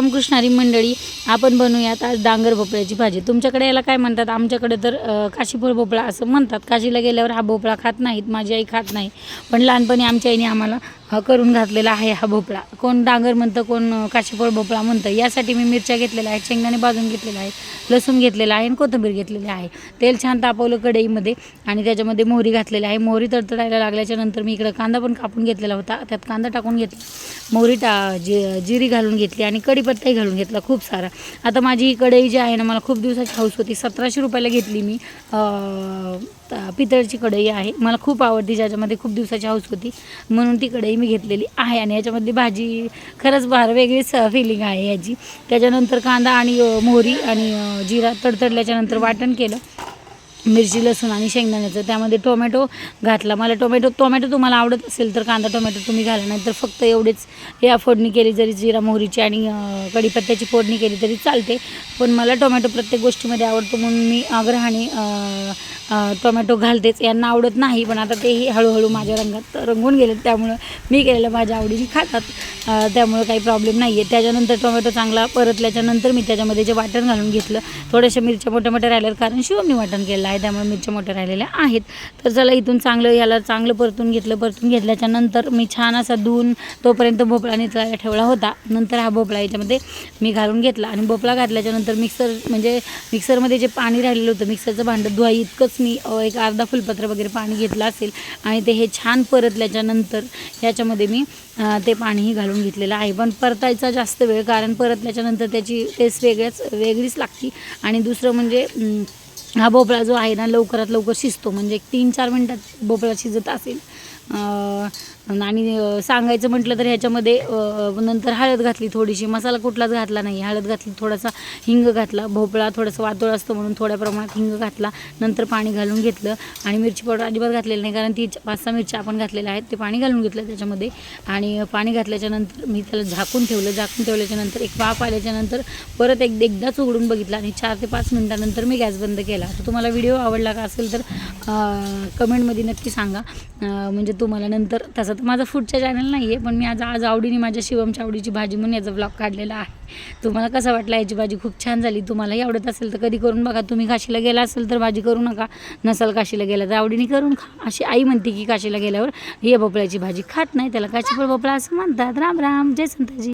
रामकृष्णारी मंडळी आपण बनवूयात आज डांगर भोपळ्याची भाजी. तुमच्याकडे याला काय म्हणतात? आमच्याकडे तर काशीफळ भोपळा असं म्हणतात. काशीला गेल्यावर हा भोपळा खात नाहीत माझी आई खात नाही. पण लहानपणी आमच्या आईने आम्हाला हा करून घातलेला आहे हा भोपळा. कोण डांगर म्हणतं कोण काशीफळ भोपळा म्हणतं यासाठी मी मिरच्या घेतलेल्या आहेत शेंगदाणे भाजून घेतलेले आहेत लसूण घेतलेला आहे आणि कोथिंबीर घेतलेली आहे. तेल छान तापवलं कढईमध्ये आणि त्याच्यामध्ये मोहरी घातलेली आहे. मोहरी तडतडायला लागल्याच्या नंतर मी इकडं कांदा पण कापून घेतलेला होता. त्यात कांदा टाकून घेतला. मोहरी टा जि जिरी घालून घेतली आणि कढीपत्ताही घालून घेतला खूप सारा. आता माझी ही कढई जी आहे ना मला खूप दिवसाची हाऊस होती. सतराशे रुपयाला घेतली मी. त- पितळची कढई आहे. मला खूप आवडती ज्याच्यामध्ये खूप दिवसाची हाऊस होती. म्हणून ती कढई मी घेतलेली आहे आणि याच्यामधली भाजी खरंच फार वेगळीच फिलिंग आहे याची. त्याच्यानंतर कांदा आणि मोहरी आणि जिरा तडतडल्याच्यानंतर वाटण केलं. मिरची लसूण आणि शेंगदाण्याचं त्यामध्ये टोमॅटो घातला. मला टोमॅटो टोमॅटो तुम्हाला आवडत असेल तर कांदा टोमॅटो तुम्ही घाला नाही तर फक्त एवढेच या फोडणी केली जरी जिरा मोहरीची आणि कढीपत्त्याची फोडणी केली तरी चालते. पण मला टोमॅटो प्रत्येक गोष्टीमध्ये आवडतो म्हणून मी आग्रहाने टोमॅटो घालतेच. यांना आवडत नाही पण आता तेही हळूहळू माझ्या रंगात रंगून गेलेत. त्यामुळं मी केलेलं माझ्या आवडीने खातात. त्यामुळं काही प्रॉब्लेम नाही आहे त्याच्यानंतर टोमॅटो चांगला परतल्याच्यानंतर मी त्याच्यामध्ये जे वाटण घालून घेतलं थोड्याशा मिरच्या मोठ्या मोठ्या राहिल्यात. कारण शिवमनी वाटण केलं आहे त्यामुळे मिरच्या मोठ्या राहिलेल्या आहेत. तर चला इथून चांगलं याला चांगलं परतून घेतलं परतून घेतल्याच्या नंतर मी छान असा धुवून तोपर्यंत भोपळा निचळायला ठेवला होता. नंतर हा भोपळा याच्यामध्ये मी घालून घेतला आणि भोपळा घातल्याच्यानंतर मिक्सर म्हणजे मिक्सरमध्ये जे पाणी राहिलेलं होतं मिक्सरचं भांडं धुवाई इतकंच मी एक अर्धा फुलपत्र वगैरे पाणी घेतलं असेल आणि ते हे छान परतल्याच्यानंतर याच्यामध्ये मी ते पाणीही घालून घेतलेलं आहे. पण परतायचा जास्त वेळ कारण परतल्याच्यानंतर त्याची टेस्ट वेगळ्याच वेगळीच लागते. आणि दुसरं म्हणजे हा भोपळा जो आहे ना लवकरात लवकर शिजतो. म्हणजे एक तीन चार मिनटात भोपळा शिजत असेल आणि सांगायचं म्हटलं तर ह्याच्यामध्ये नंतर हळद घातली थोडीशी. मसाला कुठलाच घातला नाही. हळद घातली थोडासा हिंग घातला. भोपळा थोडासा वातोळ असतो म्हणून थोड्या प्रमाणात हिंग घातला. नंतर पाणी घालून घेतलं. आणि मिरची पावडर अजिबात घातलेली नाही. कारण ती पाच सहा मिरच्या आपण घातलेल्या आहेत. ते पाणी घालून घेतलं त्याच्यामध्ये. आणि पाणी घातल्याच्यानंतर मी त्याला झाकून ठेवलं. झाकून ठेवल्याच्यानंतर एक वाफ आल्याच्यानंतर परत एक एकदाच उघडून बघितलं. आणि चार ते पाच मिनटानंतर मी गॅस बंद केला. तर तुम्हाला व्हिडिओ आवडला का असेल तर कमेंटमध्ये नक्की सांगा. म्हणजे तुम्हाला नंतर त्याचा तर माझं फूडचं चॅनल नाही आहे पण मी आज आज आवडीने माझ्या शिवमच्या आवडीची भाजी म्हणून याचा ब्लॉग काढलेला आहे. तुम्हाला कसा वाटलं याची भाजी? खूप छान झाली. तुम्हालाही आवडत असेल तर कधी करून बघा. तुम्ही काशीला गेला असेल तर भाजी करू नका. नसाल काशीला गेला तर आवडीने करून खा. अशी आई म्हणते की काशीला गेल्यावर हे भोपळ्याची भाजी खात नाही त्याला काशीफळ भोपळा असं म्हणतात. राम राम. जय संताजी.